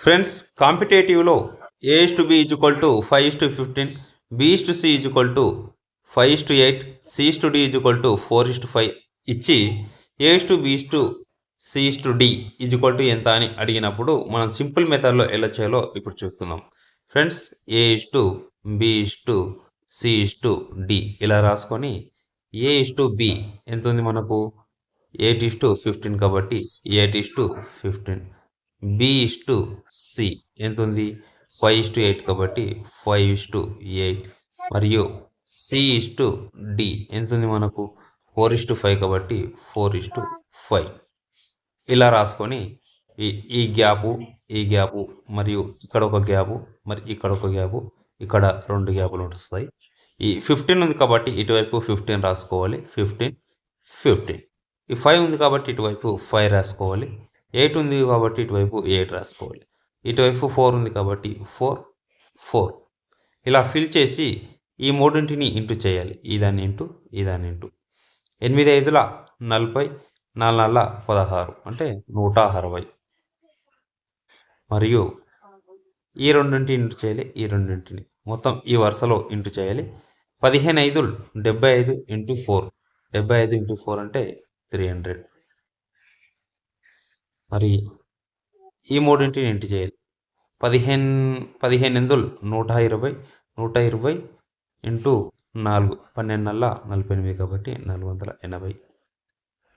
Friends కాంపిటేటివ్లో A is to B equal to five is to fifteen B is to C equal to five is to eight C is to D equal to four is to five ఇచ్చి A is to B is to C is to D equal to ఎంత అని అడిగినప్పుడు మనం simple మెథడ్లో ఎలా చేయాలో ఇప్పుడు చూస్తున్నాం friends A is to B is to C is to D ఇలా రాసుకొని ఏ ఇస్ టు బి ఎంత ఉంది మనకు ఎయిట్ ఇస్ టు ఫిఫ్టీన్ కాబట్టి eight is to fifteen B is to C ఎంత ఉంది ఫైవ్ ఇస్ టు ఎయిట్ కాబట్టి five is to eight మరియు సి ఇస్ టు డి ఎంత ఉంది మనకు? ఫోర్ ఇస్ టు ఫైవ్ కాబట్టి ఫోర్ ఇస్ టు ఫైవ్ ఇలా రాసుకొని ఈ ఈ గ్యాపు ఈ గ్యాపు మరియు ఇక్కడ ఒక గ్యాపు మరి ఇక్కడ ఒక గ్యాపు ఇక్కడ రెండు గ్యాపులు వస్తాయి. ఈ ఫిఫ్టీన్ ఉంది కాబట్టి ఇటువైపు ఫిఫ్టీన్ రాసుకోవాలి. ఫిఫ్టీన్ ఫిఫ్టీన్ ఈ ఫైవ్ ఉంది కాబట్టి ఇటువైపు ఫైవ్ రాసుకోవాలి. ఎయిట్ ఉంది కాబట్టి ఇటువైపు ఎయిట్ రాసుకోవాలి. ఇటువైపు ఫోర్ ఉంది కాబట్టి ఫోర్ ఫోర్. ఇలా ఫిల్ చేసి ఈ మూడింటిని ఇంటూ చేయాలి. ఈ దాన్ని ఇంటూ ఈ దాన్ని ఇంటూ. ఎనిమిది ఐదుల నలభై నాలుగు నాలుగు పదహారు. అంటే నూట అరవై. మరియు ఈ రెండింటి ఇంటూ చేయాలి. ఈ రెండింటిని. మొత్తం ఈ వరుసలో ఇంటూ చేయాలి. పదిహేను ఐదులు డెబ్బై ఐదు ఇంటూ ఫోర్. డెబ్బై ఐదు ఇంటూ ఫోర్ అంటే త్రీ హండ్రెడ్. మరి ఈ మూడింటిని ఇంటి చేయాలి? పదిహేను పదిహేను ఎందులు? నూట ఇరవై నూట ఇరవై ఇంటూ నాలుగు పన్నెండు నెలల నలభై ఎనిమిది కాబట్టి నాలుగు వందల ఎనభై.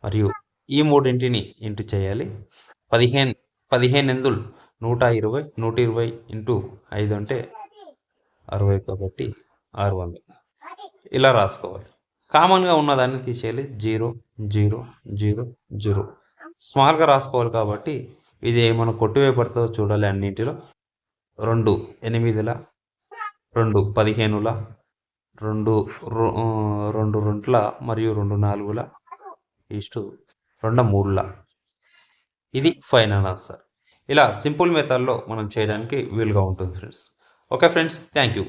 మరియు ఈ మూడింటిని ఇంటి చేయాలి? పదిహేను పదిహేను ఎందులు? నూట ఇరవై నూట ఇరవై ఇంటూ ఐదు అంటే అరవై కాబట్టి ఆరు వందలు. ఇలా రాసుకోవాలి. కామన్గా ఉన్నదాన్ని తీసేయాలి. Zero zero zero zero. స్మాల్గా రాసుకోవాలి కాబట్టి ఇది మనం కొట్టివేయబడుతుందో చూడాలి అన్నింటిలో. రెండు ఎనిమిదిల రెండు పదిహేనుల రెండు రెండు రెండుల మరియు రెండు నాలుగుల ఈస్టు రెండు మూడుల. ఇది ఫైనల్ ఆన్సర్. ఇలా సింపుల్ మెథడ్లో మనం చేయడానికి వీలుగా ఉంటుంది friends. Okay friends thank you.